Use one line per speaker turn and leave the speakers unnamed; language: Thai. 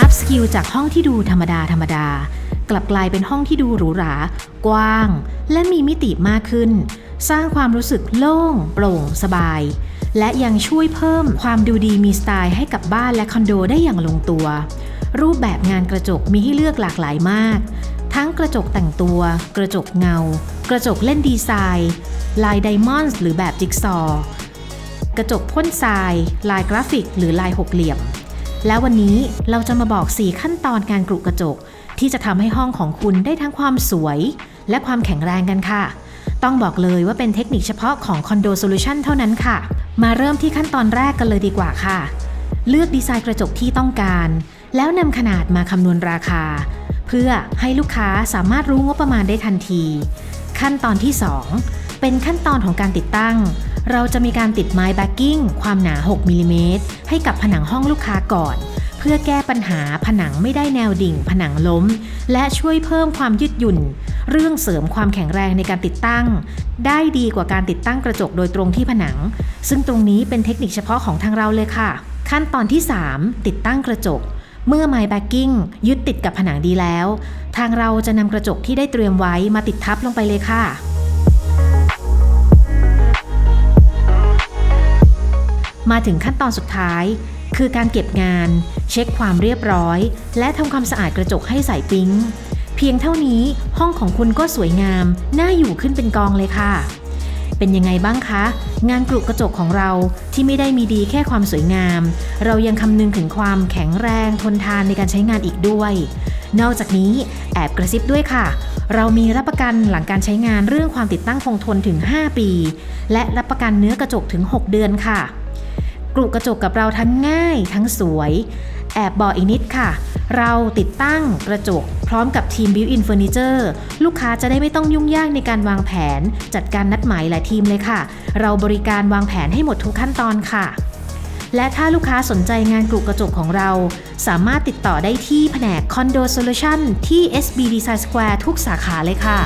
อัพสกิลจากห้องที่ดูธรรมดาธรรมดา กลับกลายเป็นห้องที่ดูหรูหรากว้าง และมีมิติมากขึ้น สร้างความรู้สึกโล่ง โปร่ง สบาย และยังช่วยเพิ่มความดูดีมีสไตล์ให้กับบ้านและคอนโดได้อย่างลงตัว รูปแบบงานกระจกมีให้เลือกหลากหลายมาก ทั้งกระจกแต่งตัว กระจกเงา กระจกเล่นดีไซน์ ลายไดมอนด์หรือแบบจิ๊กซอว์กระจกพ่นทราย ลายกราฟิก หรือลายหกเหลี่ยม แล้ววันนี้เราจะมาบอก 4 ขั้นตอนการกรุกระจก ที่จะทำให้ห้องของคุณได้ทั้งความสวย และความแข็งแรงกันค่ะ ต้องบอกเลยว่าเป็นเทคนิคเฉพาะของ Condo Solution เท่านั้นค่ะ มาเริ่มที่ขั้นตอนแรกกันเลยดีกว่าค่ะ เลือกดีไซน์กระจกที่ต้องการ แล้วนำขนาดมาคำนวณราคา เพื่อให้ลูกค้าสามารถรู้งบประมาณได้ทันที ขั้นตอนที่ 2 เป็นขั้นตอนของการติดตั้ง เราจะมีการติดไม้แบ็กกิ้งความหนา 6มิลลิเมตรให้กับผนังห้องลูกค้าก่อน เพื่อแก้ปัญหาผนังไม่ได้แนวดิ่ง ผนังล้ม และช่วยเพิ่มความยืดหยุ่น เรื่องเสริมความแข็งแรงในการติดตั้ง ได้ดีกว่าการติดตั้งกระจกโดยตรงที่ผนัง ซึ่งตรงนี้เป็นเทคนิคเฉพาะของทางเราเลยค่ะ ขั้นตอนที่ 3 ติดตั้งกระจกเมื่อไม้แบ็กกิ้งยึดติดกับผนังดีแล้ว ทางเราจะนำกระจกที่ได้เตรียมไว้มาติดทับลงไปเลยค่ะ มาถึงขั้นตอนสุดท้าย คือการเก็บงาน เช็คความเรียบร้อย และทำความสะอาดกระจกให้ใสปิ๊งเพียงเท่านี้ห้องของคุณก็สวยงาม น่าอยู่ขึ้นเป็นกองเลยค่ะ เป็นยังไงบ้างคะ งานกรุกระจกของเราที่ไม่ได้มีดีแค่ความสวยงาม เรายังคำนึงถึงความแข็งแรงทนทานในการใช้งานอีกด้วย นอกจากนี้แอบกระซิบด้วยค่ะเรามีรับประกันหลังการใช้งานเรื่องความติดตั้งคงทนถึง 5 ปี และรับประกันเนื้อกระจกถึง 6 เดือนค่ะ กรุกระจกกับเราทั้งง่ายทั้งสวย แอบบอกอีกนิดค่ะ เราติดตั้งกระจก พร้อมกับทีม Built-in Furniture ลูกค้าจะได้ไม่ต้องยุ่งยากในการวางแผน จัดการนัดหมายหลายทีมเลยค่ะ เราบริการวางแผนให้หมดทุกขั้นตอนค่ะ และถ้าลูกค้าสนใจงานกรุกระจกของเรา สามารถติดต่อได้ที่แผนก Condo Solution ที่ SB Design Square ทุกสาขาเลยค่ะ